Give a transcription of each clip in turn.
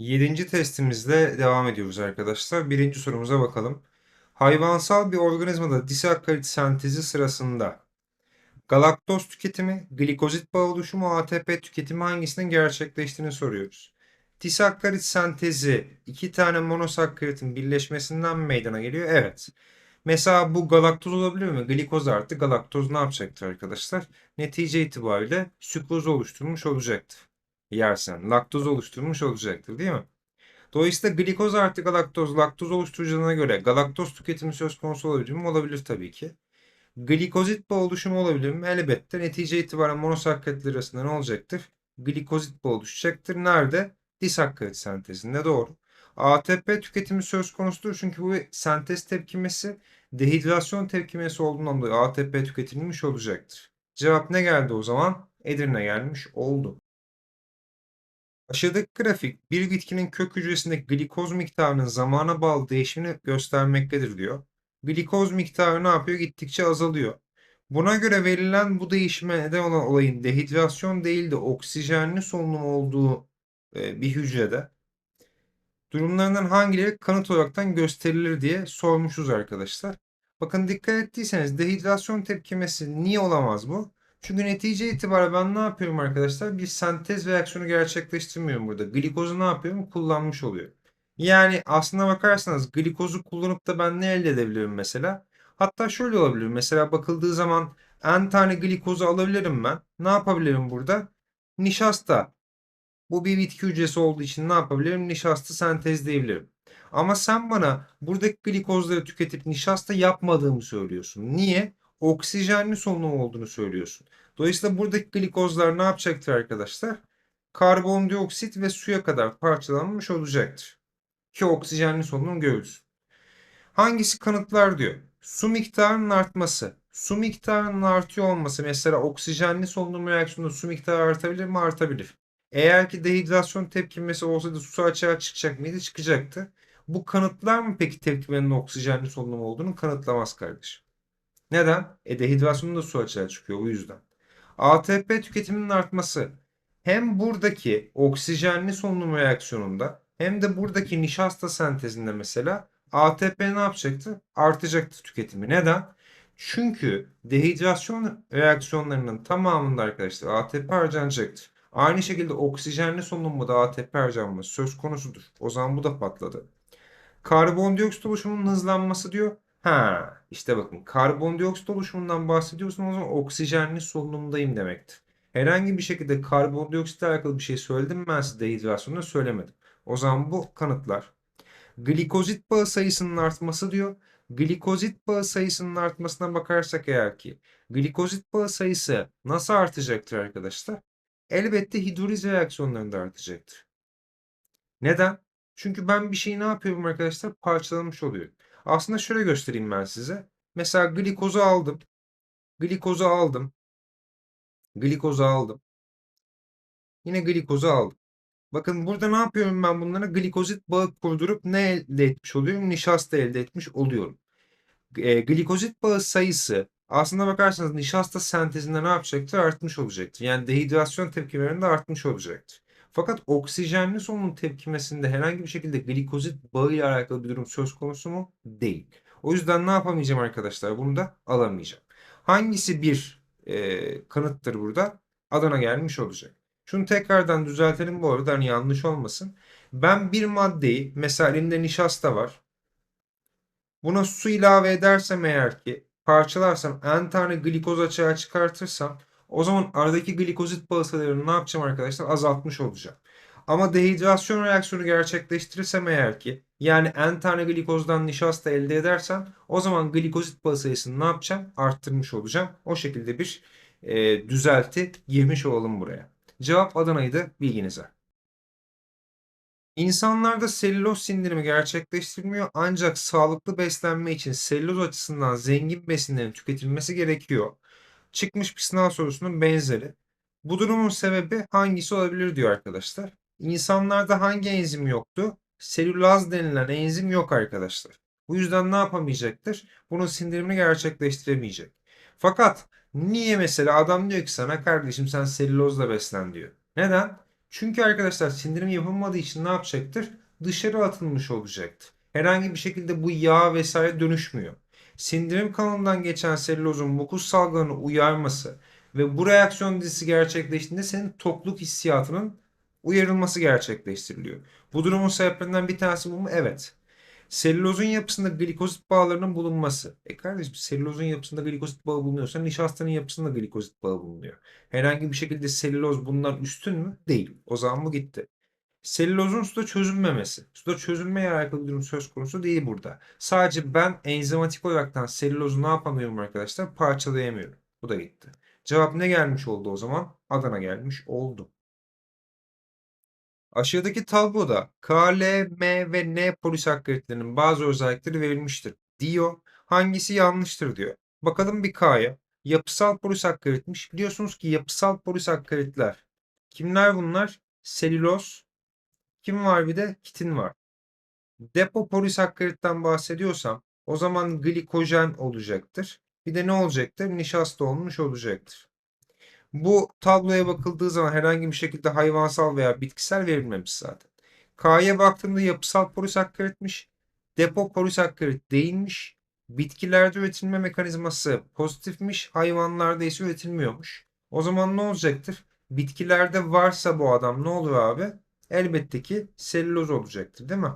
Yedinci testimizle devam ediyoruz arkadaşlar. Birinci sorumuza bakalım. Hayvansal bir organizmada disakkarit sentezi sırasında galaktoz tüketimi, glikozit bağı oluşumu, ATP tüketimi hangisinin gerçekleştiğini soruyoruz. Disakkarit sentezi iki tane monosakkaritin birleşmesinden meydana geliyor. Evet. Mesela bu galaktoz olabilir mi? Glikoz artı galaktoz ne yapacaktır arkadaşlar? Netice itibariyle sükroz oluşturmuş olacaktır. Yersen laktoz oluşturmuş olacaktır değil mi? Dolayısıyla glikoz artı galaktoz laktoz oluşturucularına göre galaktoz tüketimi söz konusu olabilir mi? Olabilir tabii ki. Glikozit bağı oluşumu olabilir mi? Elbette. Netice itibaren monosakkaritler arasında ne olacaktır? Glikozit bağı oluşacaktır. Nerede? Disakkarit sentezinde doğru. ATP tüketimi söz konusudur çünkü bu sentez tepkimesi dehidrasyon tepkimesi olduğundan dolayı ATP tüketilmiş olacaktır. Cevap ne geldi o zaman? Edirne gelmiş oldu. Aşağıdaki grafik bir bitkinin kök hücresindeki glikoz miktarının zamana bağlı değişimini göstermektedir diyor. Glikoz miktarı ne yapıyor? Gittikçe azalıyor. Buna göre verilen bu değişime neden olan olayın dehidrasyon değil de oksijenli solunum olduğu e, bir hücrede durumlarından hangileri kanıt olaraktan gösterilir diye sormuşuz arkadaşlar. Bakın dikkat ettiyseniz dehidrasyon tepkimesi niye olamaz bu? Çünkü netice itibariyle ben ne yapıyorum arkadaşlar? Bir sentez reaksiyonu gerçekleştirmiyorum burada. Glikozu ne yapıyorum? Kullanmış oluyor. Yani aslına bakarsanız glikozu kullanıp da ben ne elde edebilirim mesela? Hatta şöyle olabilir. Mesela bakıldığı zaman n tane glikozu alabilirim ben. Ne yapabilirim burada? Nişasta. Bu bir bitki hücresi olduğu için ne yapabilirim? Nişasta sentezleyebilirim. Ama sen bana buradaki glikozları tüketip nişasta yapmadığımı söylüyorsun. Niye? Oksijenli solunum olduğunu söylüyorsun. Dolayısıyla buradaki glikozlar ne yapacaktır arkadaşlar? Karbondioksit ve suya kadar parçalanmış olacaktır. Ki oksijenli solunum görülsün. Hangisi kanıtlar diyor. Su miktarının artması. Su miktarının artıyor olması mesela oksijenli solunum reaksiyonunda su miktarı artabilir mi? Artabilir. Eğer ki dehidrasyon tepkimesi olsaydı su açığa çıkacak mıydı? Çıkacaktı. Bu kanıtlar mı peki tepkimenin oksijenli solunum olduğunu? Kanıtlamaz kardeşim. Neden? E dehidrasyonda su açığa çıkıyor o yüzden. ATP tüketiminin artması hem buradaki oksijenli solunum reaksiyonunda hem de buradaki nişasta sentezinde mesela ATP ne yapacaktı? Artacaktı tüketimi. Neden? Çünkü dehidrasyon reaksiyonlarının tamamında arkadaşlar ATP harcanacaktır. Aynı şekilde oksijenli solunumda da ATP harcanması söz konusudur. O zaman bu da patladı. Karbondioksit oluşumunun hızlanması diyor. Ha, işte bakın karbondioksit oluşumundan bahsediyorsun o zaman oksijenli solunumdayım demektir. Herhangi bir şekilde karbondioksitle alakalı bir şey söyledim ben size dehidrasyonda söylemedim. O zaman bu kanıtlar. Glikozit bağı sayısının artması diyor. Glikozit bağı sayısının artmasına bakarsak eğer ki glikozit bağı sayısı nasıl artacaktır arkadaşlar? Elbette hidroliz reaksiyonlarında artacaktır. Neden? Çünkü ben bir şeyi ne yapıyorum arkadaşlar? Parçalamış oluyorum. Aslında şöyle göstereyim ben size. Mesela glikozu aldım. Glikozu aldım. Glikozu aldım. Yine glikozu aldım. Bakın burada ne yapıyorum ben bunlara? Glikozit bağı kurdurup ne elde etmiş oluyorum? Nişasta elde etmiş oluyorum. E, glikozit bağı sayısı aslında bakarsanız nişasta sentezinde ne yapacaktır? Artmış olacaktır. Yani dehidrasyon tepkimelerinde artmış olacaktır. Fakat oksijenli solunum tepkimesinde herhangi bir şekilde glikozit bağı ile alakalı bir durum söz konusu mu? Değil. O yüzden ne yapamayacağım arkadaşlar? Bunu da alamayacağım. Hangisi bir e, kanıttır burada? Adana gelmiş olacak. Şunu tekrardan düzeltelim bu arada hani yanlış olmasın. Ben bir maddeyi mesela elimde nişasta var. Buna su ilave edersem eğer ki parçalarsam n tane glikoz açığa çıkartırsam o zaman aradaki glikozit bağı ne yapacağım arkadaşlar? Azaltmış olacağım. Ama dehidrasyon reaksiyonu gerçekleştirirsem eğer ki yani n tane glikozdan nişasta elde edersem o zaman glikozit bağı sayısını ne yapacağım? Arttırmış olacağım. O şekilde bir e, düzelti girmiş olalım buraya. Cevap Adana'ydı bilginize. İnsanlarda selüloz sindirimi gerçekleştirilmiyor ancak sağlıklı beslenme için selüloz açısından zengin besinlerin tüketilmesi gerekiyor. Çıkmış bir sınav sorusunun benzeri. Bu durumun sebebi hangisi olabilir diyor arkadaşlar. İnsanlarda hangi enzim yoktu? Selülaz denilen enzim yok arkadaşlar. Bu yüzden ne yapamayacaktır? Bunun sindirimini gerçekleştiremeyecek. Fakat niye mesela adam diyor ki sana kardeşim sen selülozla beslen diyor. Neden? Çünkü arkadaşlar sindirim yapılmadığı için ne yapacaktır? Dışarı atılmış olacaktır. Herhangi bir şekilde bu yağ vesaire dönüşmüyor. Sindirim kanalından geçen selülozun mukus salgılarını uyarması ve bu reaksiyon dizisi gerçekleştiğinde senin tokluk hissiyatının uyarılması gerçekleştiriliyor. Bu durumun sebeplerinden bir tanesi bu mu? Evet. Selülozun yapısında glikozit bağlarının bulunması. E kardeşim selülozun yapısında glikozit bağı bulunuyorsa nişastanın yapısında glikozit bağı bulunuyor. Herhangi bir şekilde selüloz bundan üstün mü? Değil. O zaman bu gitti. Selülozun suda çözülmemesi. Suda çözülmeye alakalı bir durum söz konusu değil burada. Sadece ben enzimatik olaraktan selülozu ne yapamıyorum arkadaşlar? Parçalayamıyorum. Bu da gitti. Cevap ne gelmiş oldu o zaman? Adana gelmiş oldu. Aşağıdaki tabloda K, L, M ve N polisakkaritlerinin bazı özellikleri verilmiştir diyor. Hangisi yanlıştır diyor. Bakalım bir K'ya. Yapısal polisakkaritmiş. Biliyorsunuz ki yapısal polisakkaritler. Kimler bunlar? Selüloz. Kim var bir de? Kitin var. Depo polisakkaritten bahsediyorsam o zaman glikojen olacaktır. Bir de ne olacaktır? Nişasta olmuş olacaktır. Bu tabloya bakıldığı zaman herhangi bir şekilde hayvansal veya bitkisel verilmemiş zaten. K'ya baktığımda yapısal polisakkaritmiş. Depo polisakkarit değilmiş. Bitkilerde üretilme mekanizması pozitifmiş. Hayvanlarda ise üretilmiyormuş. O zaman ne olacaktır? Bitkilerde varsa bu adam ne olur abi? Elbette ki selüloz olacaktır değil mi?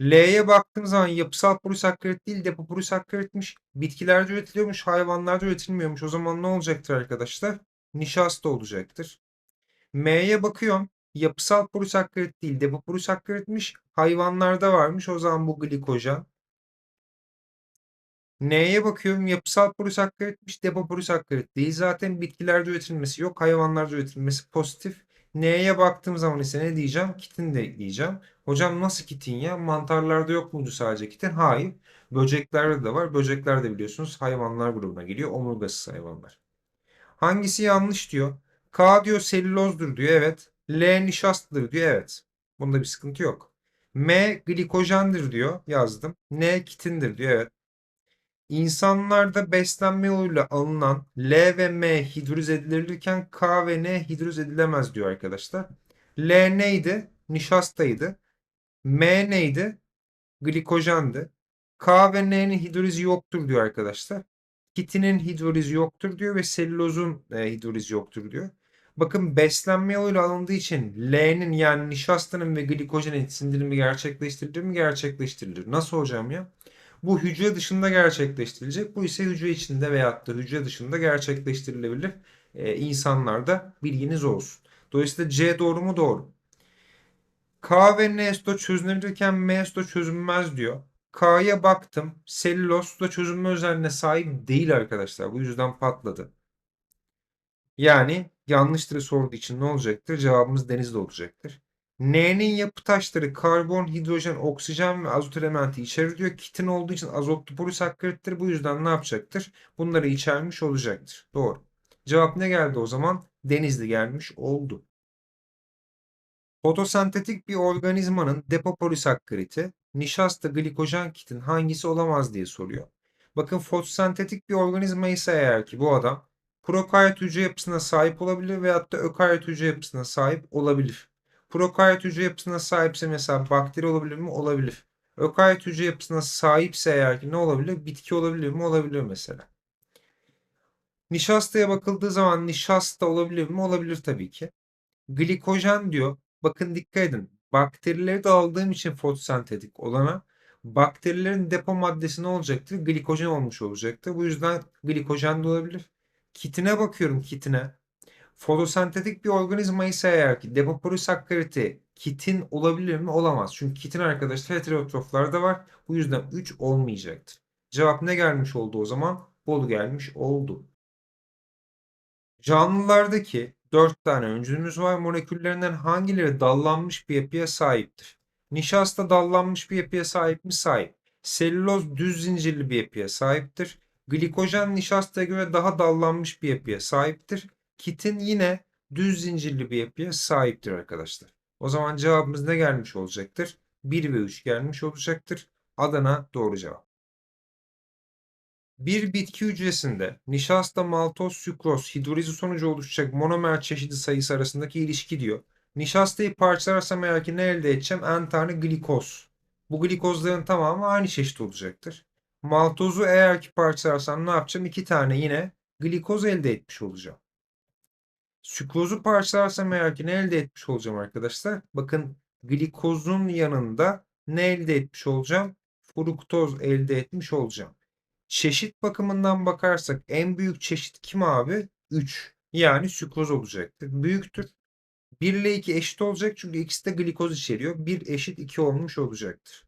L'ye baktığım zaman yapısal polisakkarit değil depo polisakkaritmiş. Bitkilerde üretiliyormuş, hayvanlarda üretilmiyormuş. O zaman ne olacaktır arkadaşlar? Nişasta olacaktır. M'ye bakıyorum. Yapısal polisakkarit değil depo polisakkaritmiş. Hayvanlarda varmış. O zaman bu glikojen. N'ye bakıyorum. Yapısal polisakkaritmiş. Depo polisakkarit değil. Zaten bitkilerde üretilmesi yok. Hayvanlarda üretilmesi pozitif. N'ye baktığım zaman ise ne diyeceğim? Kitin de ekleyeceğim. Hocam nasıl kitin ya? Mantarlarda yok muydu sadece kitin? Hayır. Böceklerde de var. Böcekler de biliyorsunuz hayvanlar grubuna giriyor. Omurgasız hayvanlar. Hangisi yanlış diyor? K diyor selülozdur diyor. Evet. L nişastadır diyor. Evet. Bunda bir sıkıntı yok. M glikojendir diyor. Yazdım. N kitindir diyor. Evet. İnsanlarda beslenme yoluyla alınan L ve M hidroliz edilirken K ve N hidroliz edilemez diyor arkadaşlar. L neydi? Nişastaydı. M neydi? Glikojendi. K ve N'nin hidrolizi yoktur diyor arkadaşlar. Kitinin hidrolizi yoktur diyor ve selülozun e, hidrolizi yoktur diyor. Bakın beslenme yoluyla alındığı için L'nin yani nişastanın ve glikojenin sindirimi gerçekleştirilir mi? Gerçekleştirilir. Nasıl hocam ya? Bu hücre dışında gerçekleştirilecek. Bu ise hücre içinde veyahut da hücre dışında gerçekleştirilebilir. Ee, insanlarda bilginiz olsun. Dolayısıyla C doğru mu? Doğru. K ve N suda çözünebilirken M suda çözünmez diyor. K'ya baktım. Selüloz suda çözünme özelliğine sahip değil arkadaşlar. Bu yüzden patladı. Yani yanlıştır sorduğu için ne olacaktır? Cevabımız denizde olacaktır. N'nin yapı taşları karbon, hidrojen, oksijen ve azot elementi içerir diyor. Kitin olduğu için azotlu polisakkarittir. Bu yüzden ne yapacaktır? Bunları içermiş olacaktır. Doğru. Cevap ne geldi o zaman? Denizli gelmiş oldu. Fotosentetik bir organizmanın depo polisakkariti, nişasta, glikojen kitin hangisi olamaz diye soruyor. Bakın fotosentetik bir organizma ise eğer ki bu adam prokaryot hücre yapısına sahip olabilir veyahut da ökaryot hücre yapısına sahip olabilir. Prokaryot hücre yapısına sahipse mesela bakteri olabilir mi? Olabilir. Ökaryot hücre yapısına sahipse eğer ki ne olabilir? Bitki olabilir mi? Olabilir mesela. Nişastaya bakıldığı zaman nişasta olabilir mi? Olabilir tabii ki. Glikojen diyor. Bakın dikkat edin. Bakterileri de aldığım için fotosentetik olana bakterilerin depo maddesi ne olacaktır? Glikojen olmuş olacaktır. Bu yüzden glikojen de olabilir. Kitine bakıyorum kitine. Fotosentetik bir organizma ise eğer ki depopolisakkariti kitin olabilir mi? Olamaz. Çünkü kitin arkadaşlar heterotroflarda var. Bu yüzden 3 olmayacaktır. Cevap ne gelmiş oldu o zaman? Bol gelmiş oldu. Canlılardaki 4 tane öncülümüz var. Moleküllerinden hangileri dallanmış bir yapıya sahiptir? Nişasta dallanmış bir yapıya sahip mi? Sahip. Selüloz düz zincirli bir yapıya sahiptir. Glikojen nişastaya göre daha dallanmış bir yapıya sahiptir. Kitin yine düz zincirli bir yapıya sahiptir arkadaşlar. O zaman cevabımız ne gelmiş olacaktır? 1 ve 3 gelmiş olacaktır. Adana doğru cevap. Bir bitki hücresinde nişasta, maltoz, sükroz, hidrolizi sonucu oluşacak monomer çeşidi sayısı arasındaki ilişki diyor. Nişastayı parçalarsam eğer ki ne elde edeceğim? N tane glikoz. Bu glikozların tamamı aynı çeşit olacaktır. Maltozu eğer ki parçalarsam ne yapacağım? İki tane yine glikoz elde etmiş olacağım. Sükrozu parçalarsam eğer ki ne elde etmiş olacağım arkadaşlar? Bakın glikozun yanında ne elde etmiş olacağım? Fruktoz elde etmiş olacağım. Çeşit bakımından bakarsak en büyük çeşit kim abi? 3. Yani sükroz olacaktır. Büyüktür. 1 ile 2 eşit olacak çünkü ikisi de glikoz içeriyor. 1 eşit 2 olmuş olacaktır.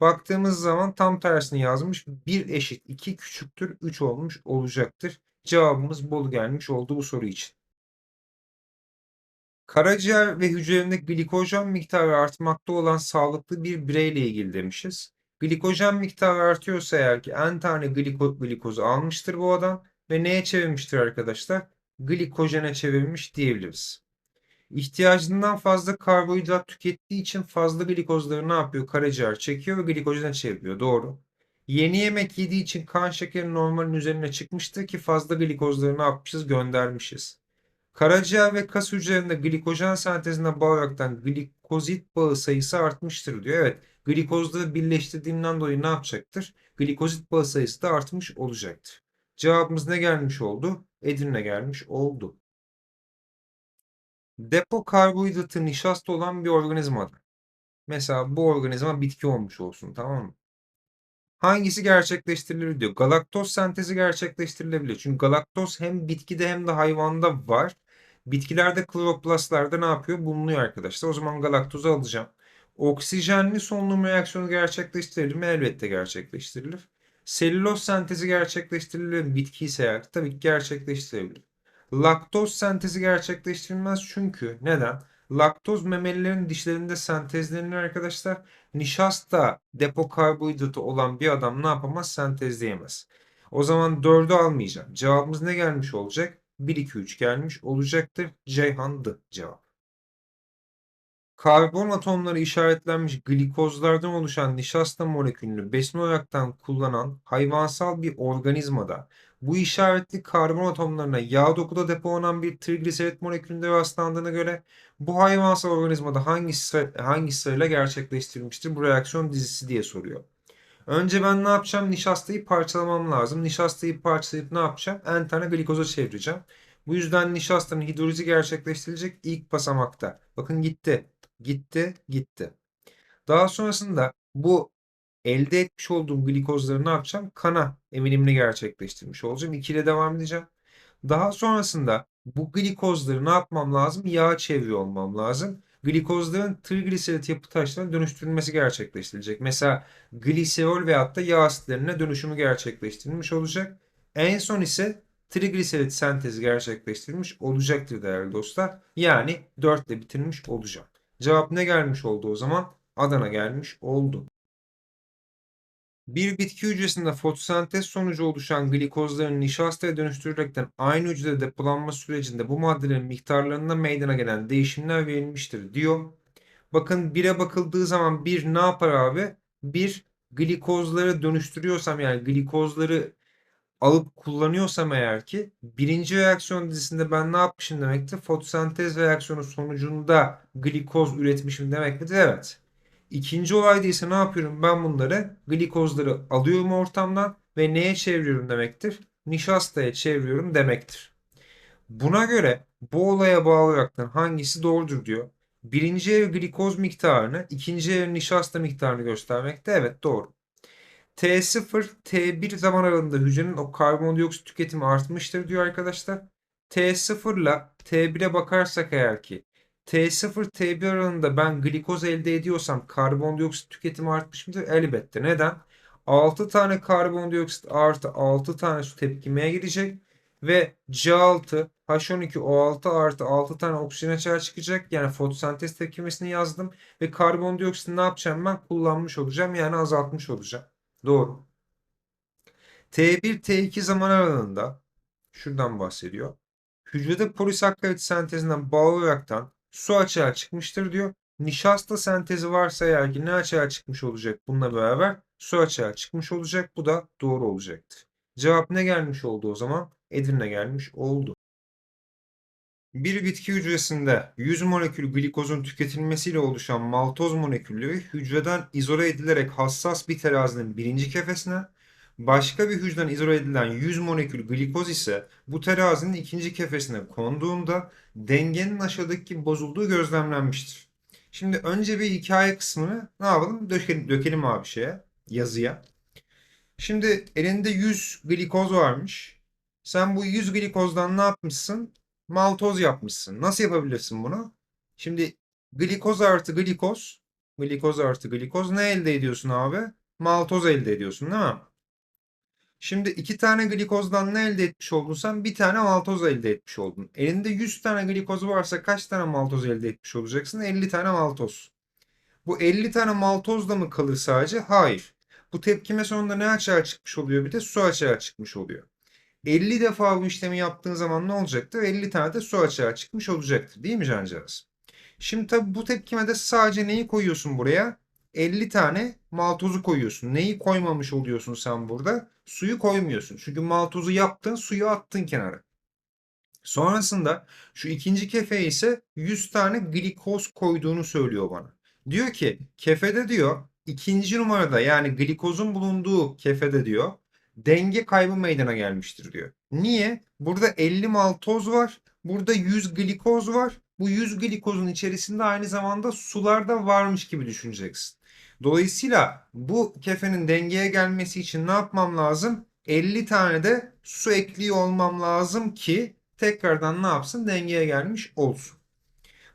Baktığımız zaman tam tersini yazmış. 1 eşit 2 küçüktür 3 olmuş olacaktır. Cevabımız bol gelmiş oldu bu soru için. Karaciğer ve hücrelerinde glikojen miktarı artmakta olan sağlıklı bir bireyle ilgili demişiz. Glikojen miktarı artıyorsa eğer ki n tane gliko, glikozu almıştır bu adam ve neye çevirmiştir arkadaşlar? Glikojene çevirmiş diyebiliriz. İhtiyacından fazla karbonhidrat tükettiği için fazla glikozları ne yapıyor? Karaciğer çekiyor ve glikojene çeviriyor. Doğru. Yeni yemek yediği için kan şekeri normalin üzerine çıkmıştır ki fazla glikozları ne yapmışız? Göndermişiz. Karaciğer ve kas hücrelerinde glikojen sentezine bağlaraktan glikozit bağı sayısı artmıştır diyor. Evet, glikozları birleştirdiğimden dolayı ne yapacaktır? Glikozit bağı sayısı da artmış olacaktır. Cevabımız ne gelmiş oldu? Edirne gelmiş oldu. Depo karbonhidratı nişasta olan bir organizmadır. Mesela bu organizma bitki olmuş olsun tamam mı? Hangisi gerçekleştirilir diyor. Galaktoz sentezi gerçekleştirilebilir. Çünkü galaktoz hem bitkide hem de hayvanda var. Bitkilerde kloroplastlarda ne yapıyor? Bulunuyor arkadaşlar. O zaman galaktozu alacağım. Oksijenli solunum reaksiyonu gerçekleştirilir mi? Elbette gerçekleştirilir. Selüloz sentezi gerçekleştirilir mi? Bitki ise eğer tabii ki gerçekleştirilebilir. Laktoz sentezi gerçekleştirilmez çünkü neden? Laktoz memelilerin dişlerinde sentezlenir arkadaşlar. Nişasta depo karbonhidratı olan bir adam ne yapamaz? Sentezleyemez. O zaman 4'ü almayacağım. Cevabımız ne gelmiş olacak? 1, 2, 3 gelmiş olacaktır. Ceyhan'dı cevap. Karbon atomları işaretlenmiş glikozlardan oluşan nişasta molekülünü besin olaraktan kullanan hayvansal bir organizmada bu işaretli karbon atomlarına yağ dokuda depolanan bir trigliserit molekülünde rastlandığına göre bu hayvansal organizmada hangi, sıra, hangi sırayla gerçekleştirilmiştir bu reaksiyon dizisi diye soruyor. Önce ben ne yapacağım? Nişastayı parçalamam lazım. Nişastayı parçalayıp ne yapacağım? En tane glikoza çevireceğim. Bu yüzden nişastanın hidrolizi gerçekleştirilecek ilk basamakta. Bakın gitti, gitti, gitti. Daha sonrasında bu elde etmiş olduğum glikozları ne yapacağım? Kana eminimini gerçekleştirmiş olacağım. 2 ile devam edeceğim. Daha sonrasında bu glikozları ne yapmam lazım? Yağa çeviriyor olmam lazım. Glikozların trigliserit yapı taşlarına dönüştürülmesi gerçekleştirilecek. Mesela gliserol veyahut da yağ asitlerine dönüşümü gerçekleştirilmiş olacak. En son ise trigliserit sentezi gerçekleştirilmiş olacaktır değerli dostlar. Yani 4 ile bitirmiş olacağım. Cevap ne gelmiş oldu o zaman? Adana gelmiş oldu. Bir bitki hücresinde fotosentez sonucu oluşan glikozların nişastaya dönüştürülerekten aynı hücrede depolanma sürecinde bu maddelerin miktarlarında meydana gelen değişimler verilmiştir diyor. Bakın 1'e bakıldığı zaman bir ne yapar abi? Bir glikozları dönüştürüyorsam yani glikozları alıp kullanıyorsam eğer ki birinci reaksiyon dizisinde ben ne yapmışım demektir? Fotosentez reaksiyonu sonucunda glikoz üretmişim demek midir? Evet. İkinci olayda ise ne yapıyorum? Ben bunları glikozları alıyorum ortamdan ve neye çeviriyorum demektir? Nişastaya çeviriyorum demektir. Buna göre bu olaya bağlı olarak hangisi doğrudur diyor. Birinci ev glikoz miktarını, ikinci ev nişasta miktarını göstermekte. Evet doğru. T0, T1 zaman aralığında hücrenin o karbondioksit tüketimi artmıştır diyor arkadaşlar. T0 ile T1'e bakarsak eğer ki T0 T1 aralığında ben glikoz elde ediyorsam karbondioksit tüketimi artmış mıdır? Elbette. Neden? 6 tane karbondioksit artı 6 tane su tepkimeye girecek ve C6 H12O6 artı 6 tane oksijen açığa çıkacak. Yani fotosentez tepkimesini yazdım ve karbondioksit ne yapacağım ben? Kullanmış olacağım yani azaltmış olacağım. Doğru. T1 T2 zaman aralığında şuradan bahsediyor. Hücrede polisakkarit sentezinden bağlı olaraktan su açığa çıkmıştır diyor. Nişasta sentezi varsa eğer ki ne açığa çıkmış olacak bununla beraber? Su açığa çıkmış olacak. Bu da doğru olacaktır. Cevap ne gelmiş oldu o zaman? Edirne gelmiş oldu. Bir bitki hücresinde 100 molekül glikozun tüketilmesiyle oluşan maltoz molekülleri hücreden izole edilerek hassas bir terazinin birinci kefesine, başka bir hücreden izole edilen 100 molekül glikoz ise bu terazinin ikinci kefesine konduğunda dengenin aşağıdaki bozulduğu gözlemlenmiştir. Şimdi önce bir hikaye kısmını ne yapalım? Dökelim, dökelim abi şeye, yazıya. Şimdi elinde 100 glikoz varmış. Sen bu 100 glikozdan ne yapmışsın? Maltoz yapmışsın. Nasıl yapabilirsin bunu? Şimdi glikoz artı glikoz, glikoz artı glikoz ne elde ediyorsun abi? Maltoz elde ediyorsun değil mi? Şimdi iki tane glikozdan ne elde etmiş oldun sen? Bir tane maltoz elde etmiş oldun. Elinde 100 tane glikoz varsa kaç tane maltoz elde etmiş olacaksın? 50 tane maltoz. Bu 50 tane maltozla mı kalır sadece? Hayır. Bu tepkime sonunda ne açığa çıkmış oluyor? Bir de su açığa çıkmış oluyor. 50 defa bu işlemi yaptığın zaman ne olacaktır? 50 tane de su açığa çıkmış olacaktır. Değil mi cancağız? Şimdi tabii bu tepkimede sadece neyi koyuyorsun buraya? 50 tane maltozu koyuyorsun. Neyi koymamış oluyorsun sen burada? Suyu koymuyorsun. Çünkü maltozu yaptın, suyu attın kenara. Sonrasında şu ikinci kefeye ise 100 tane glikoz koyduğunu söylüyor bana. Diyor ki kefede diyor ikinci numarada yani glikozun bulunduğu kefede diyor denge kaybı meydana gelmiştir diyor. Niye? Burada 50 maltoz var. Burada 100 glikoz var. Bu 100 glikozun içerisinde aynı zamanda sular da varmış gibi düşüneceksin. Dolayısıyla bu kefenin dengeye gelmesi için ne yapmam lazım? 50 tane de su ekliyor olmam lazım ki tekrardan ne yapsın? Dengeye gelmiş olsun.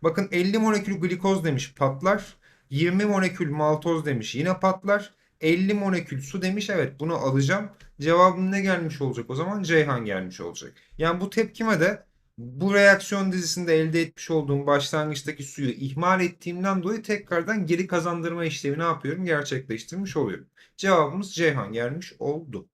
Bakın 50 molekül glikoz demiş patlar. 20 molekül maltoz demiş yine patlar. 50 molekül su demiş evet bunu alacağım. Cevabım ne gelmiş olacak o zaman? Ceyhan gelmiş olacak. Yani bu tepkime de bu reaksiyon dizisinde elde etmiş olduğum başlangıçtaki suyu ihmal ettiğimden dolayı tekrardan geri kazandırma işlemi ne yapıyorum? Gerçekleştirmiş oluyorum. Cevabımız Ceyhan gelmiş oldu.